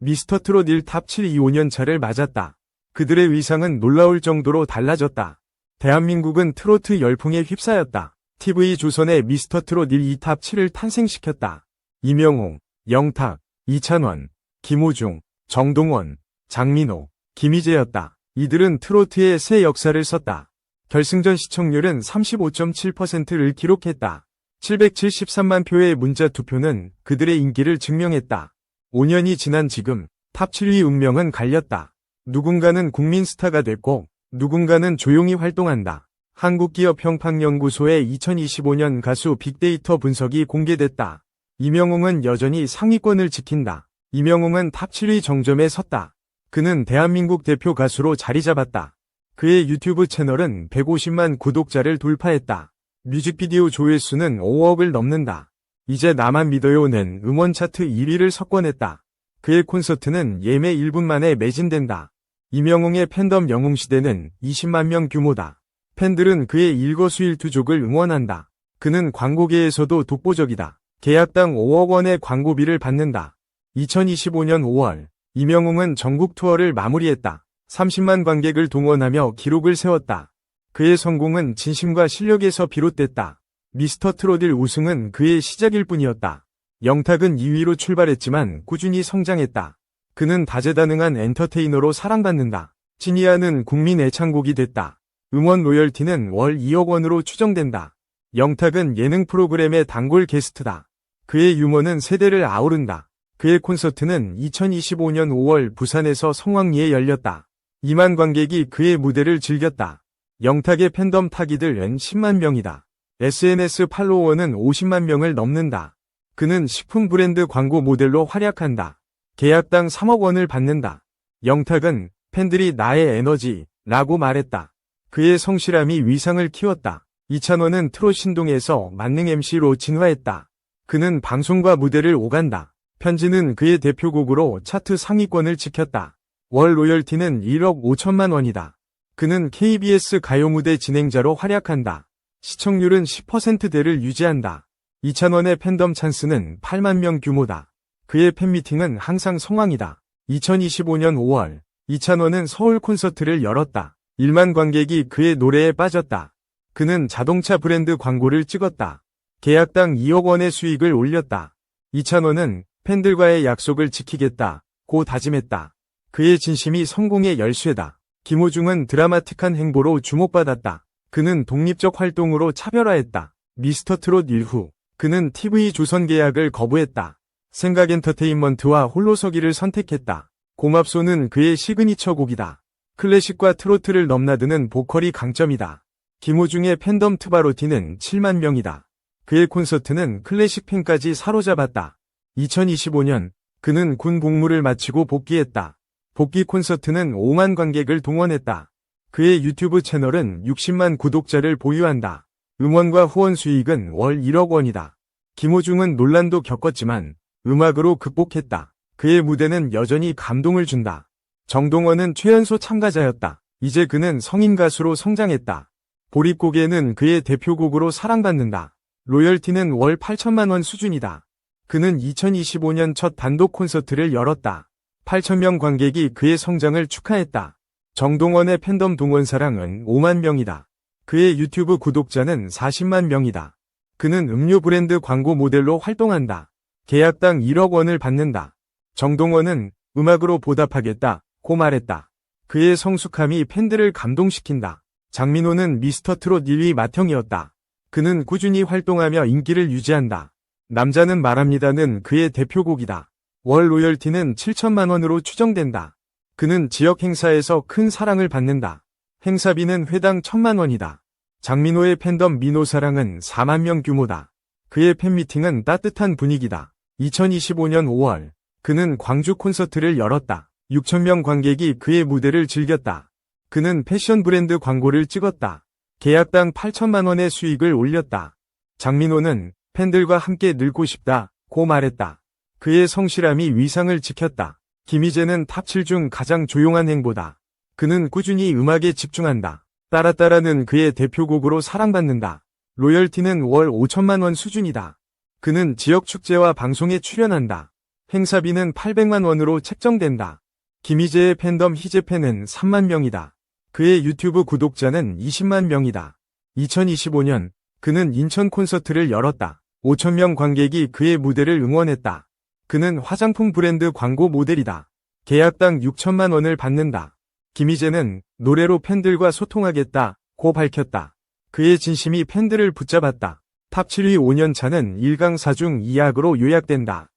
미스터 트롯 1탑 7이 5년 차를 맞았다. 그들의 위상은 놀라울 정도로 달라졌다. 대한민국은 트로트 열풍에 휩싸였다. TV 조선의 미스터 트롯 1, 2탑 7을 탄생시켰다. 이명웅, 영탁, 이찬원, 김호중, 정동원, 장민호, 김희재였다. 이들은 트로트의 새 역사를 썼다. 결승전 시청률은 35.7%를 기록했다. 773만 표의 문자 투표는 그들의 인기를 증명했다. 5년이 지난 지금 탑 7위 운명은 갈렸다. 누군가는 국민 스타가 됐고 누군가는 조용히 활동한다. 한국기업평판연구소의 2025년 가수 빅데이터 분석이 공개됐다. 이명웅은 여전히 상위권을 지킨다. 이명웅은 탑 7위 정점에 섰다. 그는 대한민국 대표 가수로 자리 잡았다. 그의 유튜브 채널은 150만 구독자를 돌파했다. 뮤직비디오 조회수는 5억을 넘는다. 이제 나만 믿어요는 음원 차트 1위를 석권했다. 그의 콘서트는 예매 1분 만에 매진된다. 이명웅의 팬덤 영웅시대는 20만 명 규모다. 팬들은 그의 일거수일투족을 응원한다. 그는 광고계에서도 독보적이다. 계약당 5억 원의 광고비를 받는다. 2025년 5월, 이명웅은 전국 투어를 마무리했다. 30만 관객을 동원하며 기록을 세웠다. 그의 성공은 진심과 실력에서 비롯됐다. 미스터 트롯 1 우승은 그의 시작일 뿐이었다. 영탁은 2위로 출발했지만 꾸준히 성장했다. 그는 다재다능한 엔터테이너로 사랑받는다. 지니아는 국민 애창곡이 됐다. 음원 로열티는 월 2억 원으로 추정된다. 영탁은 예능 프로그램의 단골 게스트다. 그의 유머는 세대를 아우른다. 그의 콘서트는 2025년 5월 부산에서 성황리에 열렸다. 2만 관객이 그의 무대를 즐겼다. 영탁의 팬덤 타기들은 10만 명이다. SNS 팔로워는 50만 명을 넘는다. 그는 식품 브랜드 광고 모델로 활약한다. 계약당 3억 원을 받는다. 영탁은 팬들이 나의 에너지라고 말했다. 그의 성실함이 위상을 키웠다. 이찬원은 트롯 신동에서 만능 MC로 진화했다. 그는 방송과 무대를 오간다. 편지는 그의 대표곡으로 차트 상위권을 지켰다. 월 로열티는 1억 5천만 원이다. 그는 KBS 가요 무대 진행자로 활약한다. 시청률은 10%대를 유지한다. 이찬원의 팬덤 찬스는 8만 명 규모다. 그의 팬미팅은 항상 성황이다. 2025년 5월, 이찬원은 서울 콘서트를 열었다. 1만 관객이 그의 노래에 빠졌다. 그는 자동차 브랜드 광고를 찍었다. 계약당 2억 원의 수익을 올렸다. 이찬원은 팬들과의 약속을 지키겠다. 고 다짐했다. 그의 진심이 성공의 열쇠다. 김호중은 드라마틱한 행보로 주목받았다. 그는 독립적 활동으로 차별화했다. 미스터 트롯 일후 그는 TV 조선 계약을 거부했다. 생각 엔터테인먼트와 홀로서기를 선택했다. 고맙소는 그의 시그니처 곡이다. 클래식과 트로트를 넘나드는 보컬이 강점이다. 김호중의 팬덤 트바로티는 7만 명이다. 그의 콘서트는 클래식 팬까지 사로잡았다. 2025년 그는 군 복무를 마치고 복귀했다. 복귀 콘서트는 5만 관객을 동원했다. 그의 유튜브 채널은 60만 구독자를 보유한다. 음원과 후원 수익은 월 1억 원이다. 김호중은 논란도 겪었지만 음악으로 극복했다. 그의 무대는 여전히 감동을 준다. 정동원은 최연소 참가자였다. 이제 그는 성인 가수로 성장했다. 보릿고개는 그의 대표곡으로 사랑받는다. 로열티는 월 8천만 원 수준이다. 그는 2025년 첫 단독 콘서트를 열었다. 8천명 관객이 그의 성장을 축하했다. 정동원의 팬덤 동원사랑은 5만 명이다. 그의 유튜브 구독자는 40만 명이다. 그는 음료 브랜드 광고 모델로 활동한다. 계약당 1억 원을 받는다. 정동원은 음악으로 보답하겠다. 고 말했다. 그의 성숙함이 팬들을 감동시킨다. 장민호는 미스터 트롯 1위 맏형이었다. 그는 꾸준히 활동하며 인기를 유지한다. 남자는 말합니다는 그의 대표곡이다. 월 로열티는 7천만 원으로 추정된다. 그는 지역 행사에서 큰 사랑을 받는다. 행사비는 회당 1천만 원이다. 장민호의 팬덤 민호사랑은 4만 명 규모다. 그의 팬미팅은 따뜻한 분위기다. 2025년 5월, 그는 광주 콘서트를 열었다. 6천명 관객이 그의 무대를 즐겼다. 그는 패션 브랜드 광고를 찍었다. 계약당 8천만 원의 수익을 올렸다. 장민호는 팬들과 함께 늙고 싶다. 고 말했다. 그의 성실함이 위상을 지켰다. 김희재는 탑7 중 가장 조용한 행보다. 그는 꾸준히 음악에 집중한다. 따라따라는 그의 대표곡으로 사랑받는다. 로열티는 월 5천만 원 수준이다. 그는 지역 축제와 방송에 출연한다. 행사비는 800만 원으로 책정된다. 김희재의 팬덤 희재팬은 3만 명이다. 그의 유튜브 구독자는 20만 명이다. 2025년 그는 인천 콘서트를 열었다. 5천명 관객이 그의 무대를 응원했다. 그는 화장품 브랜드 광고 모델이다. 계약당 6천만 원을 받는다. 김희재는 노래로 팬들과 소통하겠다 고 밝혔다. 그의 진심이 팬들을 붙잡았다. 탑 7위 5년 차는 1강 4중 2약으로 요약된다.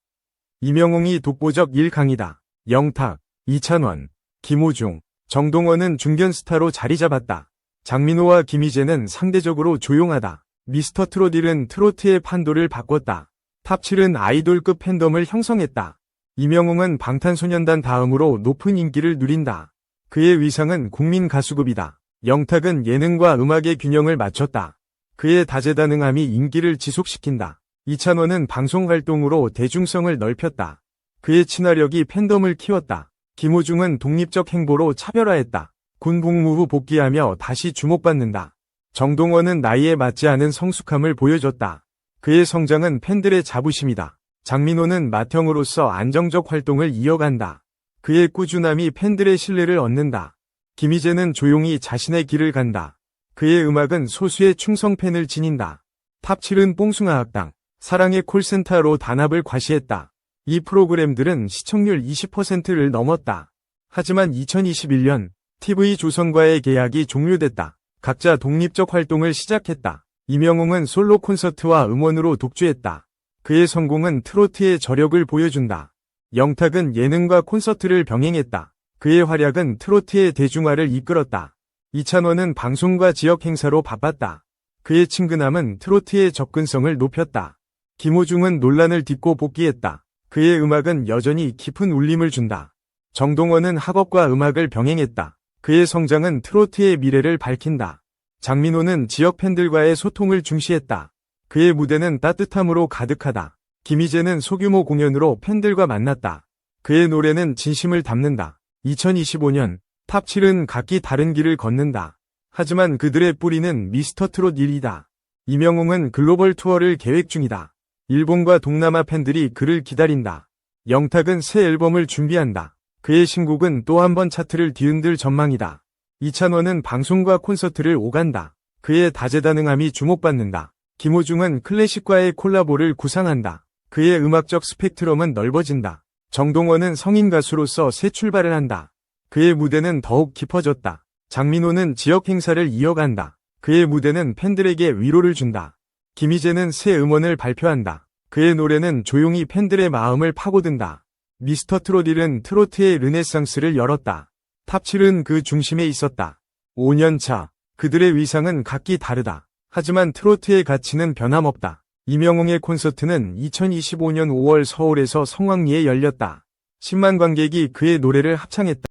이명웅이 독보적 1강이다. 영탁, 이찬원, 김호중, 정동원은 중견 스타로 자리 잡았다. 장민호와 김희재는 상대적으로 조용하다. 미스터 트롯1은 트로트의 판도를 바꿨다. 탑7은 아이돌급 팬덤을 형성했다. 이명웅은 방탄소년단 다음으로 높은 인기를 누린다. 그의 위상은 국민 가수급이다. 영탁은 예능과 음악의 균형을 맞췄다. 그의 다재다능함이 인기를 지속시킨다. 이찬원은 방송 활동으로 대중성을 넓혔다. 그의 친화력이 팬덤을 키웠다. 김호중은 독립적 행보로 차별화했다. 군 복무 후 복귀하며 다시 주목받는다. 정동원은 나이에 맞지 않은 성숙함을 보여줬다. 그의 성장은 팬들의 자부심이다. 장민호는 맏형으로서 안정적 활동을 이어간다. 그의 꾸준함이 팬들의 신뢰를 얻는다. 김희재는 조용히 자신의 길을 간다. 그의 음악은 소수의 충성 팬을 지닌다. 탑7은 뽕숭아 학당, 사랑의 콜센터로 단합을 과시했다. 이 프로그램들은 시청률 20%를 넘었다. 하지만 2021년 TV조선과의 계약이 종료됐다. 각자 독립적 활동을 시작했다. 이명웅은 솔로 콘서트와 음원으로 독주했다. 그의 성공은 트로트의 저력을 보여준다. 영탁은 예능과 콘서트를 병행했다. 그의 활약은 트로트의 대중화를 이끌었다. 이찬원은 방송과 지역 행사로 바빴다. 그의 친근함은 트로트의 접근성을 높였다. 김호중은 논란을 딛고 복귀했다. 그의 음악은 여전히 깊은 울림을 준다. 정동원은 학업과 음악을 병행했다. 그의 성장은 트로트의 미래를 밝힌다. 장민호는 지역 팬들과의 소통을 중시했다. 그의 무대는 따뜻함으로 가득하다. 김희재는 소규모 공연으로 팬들과 만났다. 그의 노래는 진심을 담는다. 2025년 탑7은 각기 다른 길을 걷는다. 하지만 그들의 뿌리는 미스터 트롯 1이다. 이명웅은 글로벌 투어를 계획 중이다. 일본과 동남아 팬들이 그를 기다린다. 영탁은 새 앨범을 준비한다. 그의 신곡은 또 한 번 차트를 뒤흔들 전망이다. 이찬원은 방송과 콘서트를 오간다. 그의 다재다능함이 주목받는다. 김호중은 클래식과의 콜라보를 구상한다. 그의 음악적 스펙트럼은 넓어진다. 정동원은 성인 가수로서 새 출발을 한다. 그의 무대는 더욱 깊어졌다. 장민호는 지역 행사를 이어간다. 그의 무대는 팬들에게 위로를 준다. 김희재는 새 음원을 발표한다. 그의 노래는 조용히 팬들의 마음을 파고든다. 미스터 트롯1은 트로트의 르네상스를 열었다. 탑7은 그 중심에 있었다. 5년차, 그들의 위상은 각기 다르다. 하지만 트로트의 가치는 변함없다. 이명웅의 콘서트는 2025년 5월 서울에서 성황리에 열렸다. 10만 관객이 그의 노래를 합창했다.